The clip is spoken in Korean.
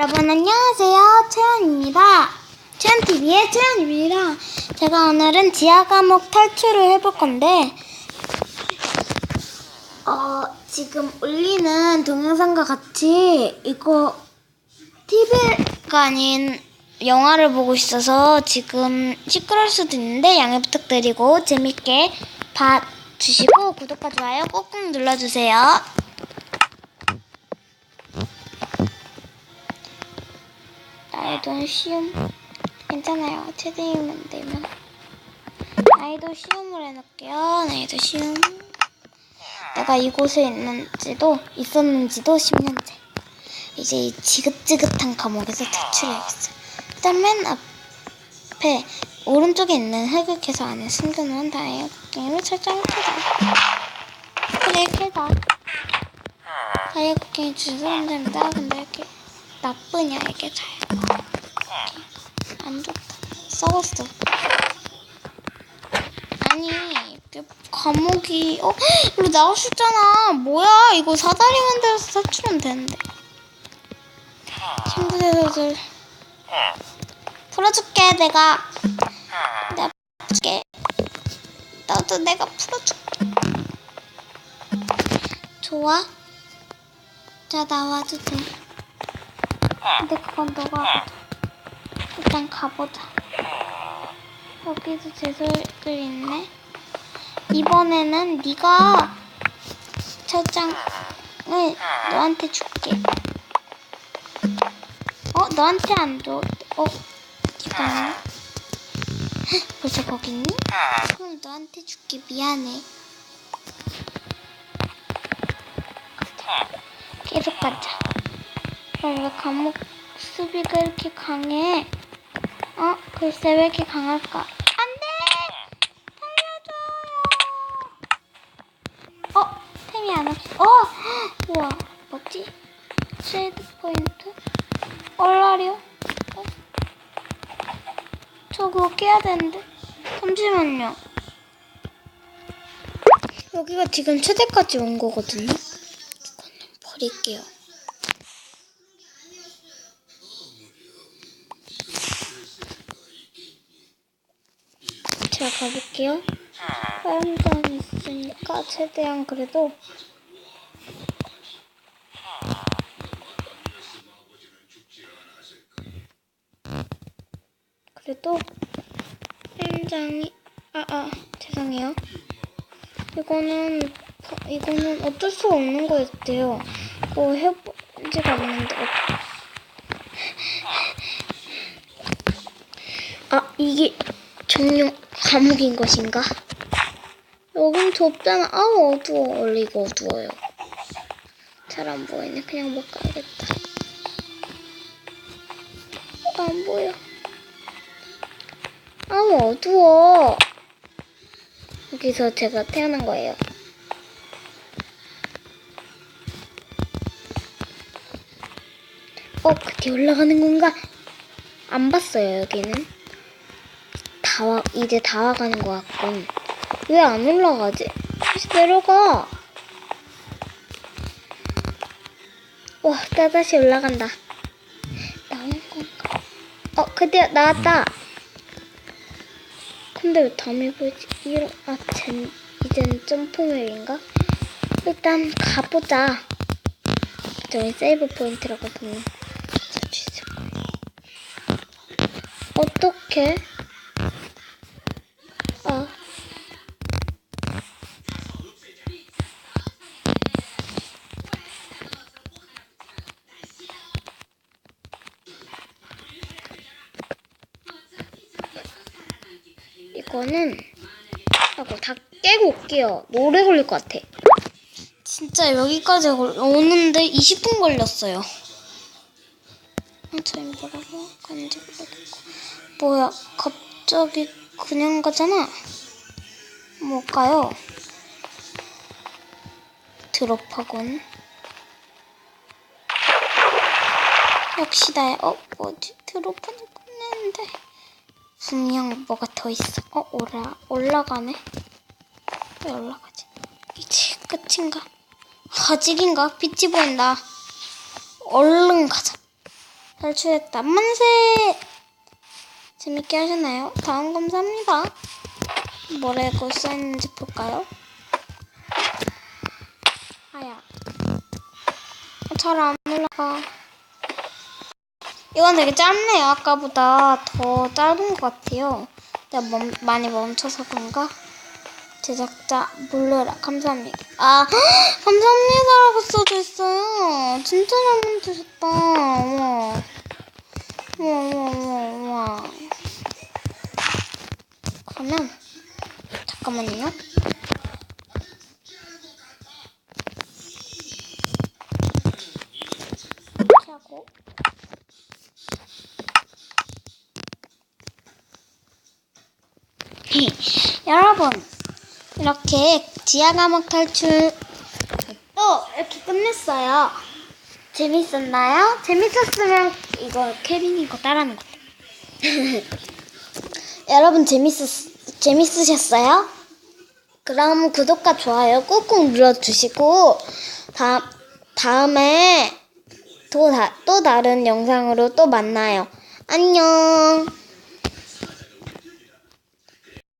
여러분 안녕하세요. 채연입니다. 채연TV의 채연입니다. 제가 오늘은 지하 감옥 탈출을 해볼 건데 어 지금 올리는 동영상과 같이 이거 TV가 아닌 영화를 보고 있어서 지금 시끄러울 수도 있는데 양해 부탁드리고 재밌게 봐주시고 구독과 좋아요 꾹꾹 눌러주세요 나이도 쉬움 괜찮아요. 최대이면 되면. 나이도 쉬움을 해놓을게요. 나이도 쉬움 내가 이곳에 있는지도 있었는지도 10년째. 이제 이 지긋지긋한 감옥에서 탈출해야겠어 일단 맨 앞에 오른쪽에 있는 흑흑해서 안에 숨겨놓은 다이아 쿠킹을 설정을 켜자 그래 켜자 다이아 쿠킹이 주소한답니다. 근데 이렇게 나쁘냐 이게 잘 안 좋다. 썩었어. 아니, 감옥이, 어? 이거 나올 수 있잖아. 뭐야, 이거 사다리 만들어서 탈출하면 되는데. 친구들들. 풀어줄게, 내가. 내가 풀어줄게. 나도 내가 풀어줄게. 좋아? 자, 나와도 돼. 근데 그건 너가. 일단 가보자. 여기도 제설들 있네. 이번에는 네가 철장을 너한테 줄게. 어, 너한테 안 줘. 어, 잠깐만. 벌써 거기 있니? 그럼 너한테 줄게. 미안해. 계속 가자. 어, 왜 감옥 수비가 이렇게 강해? 어? 글쎄 왜 이렇게 강할까? 안 돼! 살려줘요! 어? 템이 안 없어. 어! 우와, 뭐지? 쉐이드 포인트? 얼라리오? 어? 저 그거 깨야 되는데. 잠시만요. 여기가 지금 최대까지 온 거거든요. 이거는 버릴게요. 제가 가볼게요. 화염장 있으니까 최대한 그래도 그래도 화염장이 아아 죄송해요. 이거는 이거는 어쩔 수 없는 거였대요. 그거 해본 지가 없는데 어. 아 이게 정령 감옥인 것인가? 여긴 좁잖아. 아우 어두워. 원래 이거 어두워요. 잘 안 보이네. 그냥 못 가야겠다. 안 보여. 아우 어두워. 여기서 제가 태어난 거예요. 어, 그 뒤에 올라가는 건가? 안 봤어요, 여기는. 다 와, 이제 다 와가는 것 같군. 왜 안 올라가지? 다시 내려가. 와, 나 다시 올라간다. 나온 건가? 어, 그때 나왔다. 근데 왜 다음에 보이지? 이런, 아, 젠, 이제는 점프맵인가? 일단 가보자. 저기 세이브 있을 거예요. 어떻게? 거는 하고 다 깨고 올게요. 오래 걸릴 것 같아. 진짜 여기까지 올- 오는데 20분 걸렸어요. 아, 저희 뭐라고 간지 모르겠고. 뭐야, 갑자기 그냥 가잖아. 뭘까요? 드롭하곤. 역시 나야. 어, 뭐지? 드롭은 끝냈는데. 분명 뭐가 더 있어. 어, 올라, 올라가네. 왜 올라가지? 이제 끝인가? 아직인가? 빛이 보인다. 얼른 가자. 탈출했다. 만세! 재밌게 하셨나요? 다음 감사합니다. 뭐라고 써있는지 볼까요? 아야. 잘 안 올라가. 이건 되게 짧네요. 아까보다 더 짧은 것 같아요. 내가 멈, 많이 멈춰서 그런가? 제작자 몰라라 감사합니다. 아 감사합니다라고 써져 있어요. 진짜 잘 만드셨다. 우와 우와 우와. 그러면 잠깐만요. 여러분 이렇게 지하 감옥 탈출 또 이렇게 끝냈어요. 재밌었나요? 재밌었으면 이거 케빈이 거 따라하는 거. 여러분 재밌었 재밌으셨어요? 그럼 구독과 좋아요 꾹꾹 눌러주시고 다 다음에 또, 다, 또 다른 영상으로 또 만나요. 안녕.